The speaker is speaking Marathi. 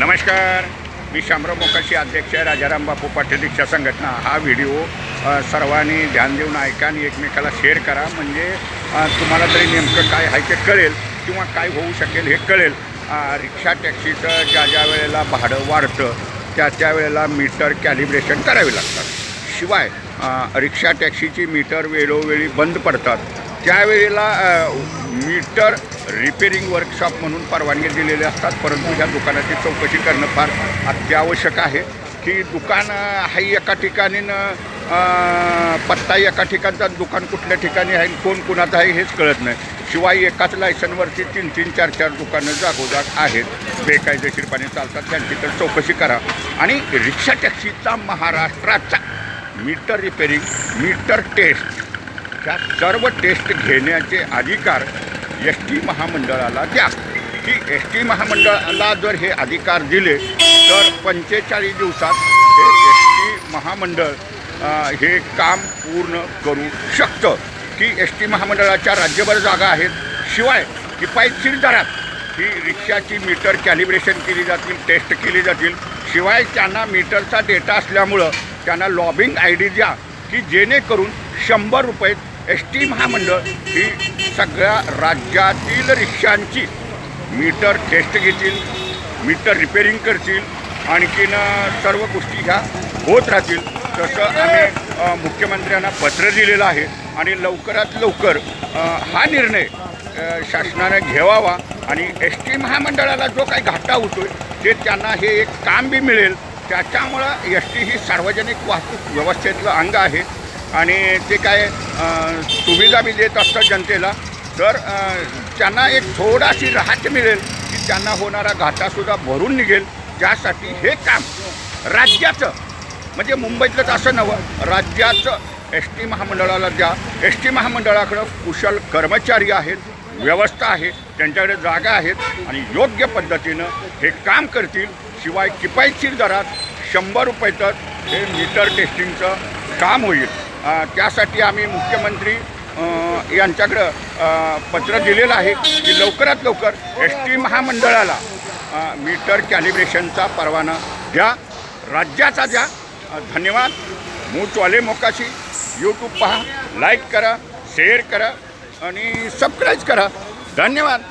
नमस्कार. मी शामराव मोकाशी अध्यक्ष राजाराम बापू पाटील रिक्षा संघटना. हा व्हिडिओ सर्वांनी ध्यान देऊन ऐका आणि एकमेकाला शेअर करा. म्हणजे तुम्हाला तरी नेमकं काय आहे ते कळेल किंवा काय होऊ शकेल हे कळेल. रिक्षा टॅक्सीचं ज्या ज्या वेळेला भाडं वाढतं त्या त्या वेळेला मीटर कॅलिब्रेशन करावे लागतात. शिवाय रिक्षा टॅक्सीची मीटर वेळोवेळी बंद पडतात. त्यावेळेला मीटर रिपेरिंग वर्कशॉप म्हणून परवानगी दिलेले असतात परंतु ह्या दुकानाची चौकशी करणं फार अत्यावश्यक आहे की दुकान अ, आहे एका ठिकाणी न पत्ता एका ठिकाणचा दुकान कुठल्या ठिकाणी आहे कोण कुणाचं आहे हेच कळत नाही. शिवाय एकाच लायसनवरती तीन तीन चार चार दुकानं जागोजाग आहेत. बेकायदेशीरपणे चालतात त्यांची तर चौकशी करा. आणि रिक्षा टॅक्सीचा महाराष्ट्राचा मीटर रिपेरिंग मीटर टेस्ट त्या सर्व टेस्ट घेण्याचे अधिकार एस टी महामंडळाला द्या. की एस टी महामंडळाला जर हे अधिकार दिले तर पंचेचाळीस दिवसात हे एस टी महामंडळ हे काम पूर्ण करू शकतं. की एस टी महामंडळाच्या राज्यभर जागा आहेत. शिवाय किफायतशीर दरात ही रिक्षाची मीटर कॅलिब्रेशन केली जातील टेस्ट केली जातील. शिवाय त्यांना मीटरचा डेटा असल्यामुळं त्यांना लॉबिंग आय डी द्या. की जेणेकरून शंभर रुपये एस टी महामंडळ ही सगळ्या राज्यातील रिक्षांची मीटर टेस्ट घेतील मीटर रिपेरिंग करतील आणखीन सर्व गोष्टी ह्या होत राहतील. तसं आम्ही मुख्यमंत्र्यांना पत्र दिलेलं आहे आणि लवकरात लवकर हा निर्णय शासनाने शासनानं घ्यावा आणि एस टी महामंडळाला जो काही घाटा होतो आहे ते त्यांना हे एक काम बी मिळेल. त्याच्यामुळं एस टी ही सार्वजनिक वाहतूक व्यवस्थेतलं अंग आहे. आणि ते काय सुविधा बी देत असतात जनतेला. तर त्यांना एक थोडाशी राहत मिळेल की त्यांना होणारा घाटासुद्धा भरून निघेल. त्यासाठी हे काम राज्याचं म्हणजे मुंबईतलंच असं नवं राज्याचं एस टी महामंडळाला द्या. एस टी महामंडळाकडं कुशल कर्मचारी आहेत व्यवस्था आहे त्यांच्याकडे जागा आहेत आणि योग्य पद्धतीनं हे काम करतील. शिवाय किफायतशीर दरात शंभर रुपये तर हे मीटर टेस्टिंगचं काम होईल. त्यासाठी आम्ही मुख्यमंत्री यांच्याकडं पत्र दिलेलं आहे की लवकरात लवकर एस टी महामंडळाला मीटर कॅलिब्रेशनचा परवाना द्या राज्याचा द्या. धन्यवाद. मूचवाले मोकाशी. यूट्यूब पहा लाईक करा शेअर करा आणि सबस्क्राईब करा. धन्यवाद.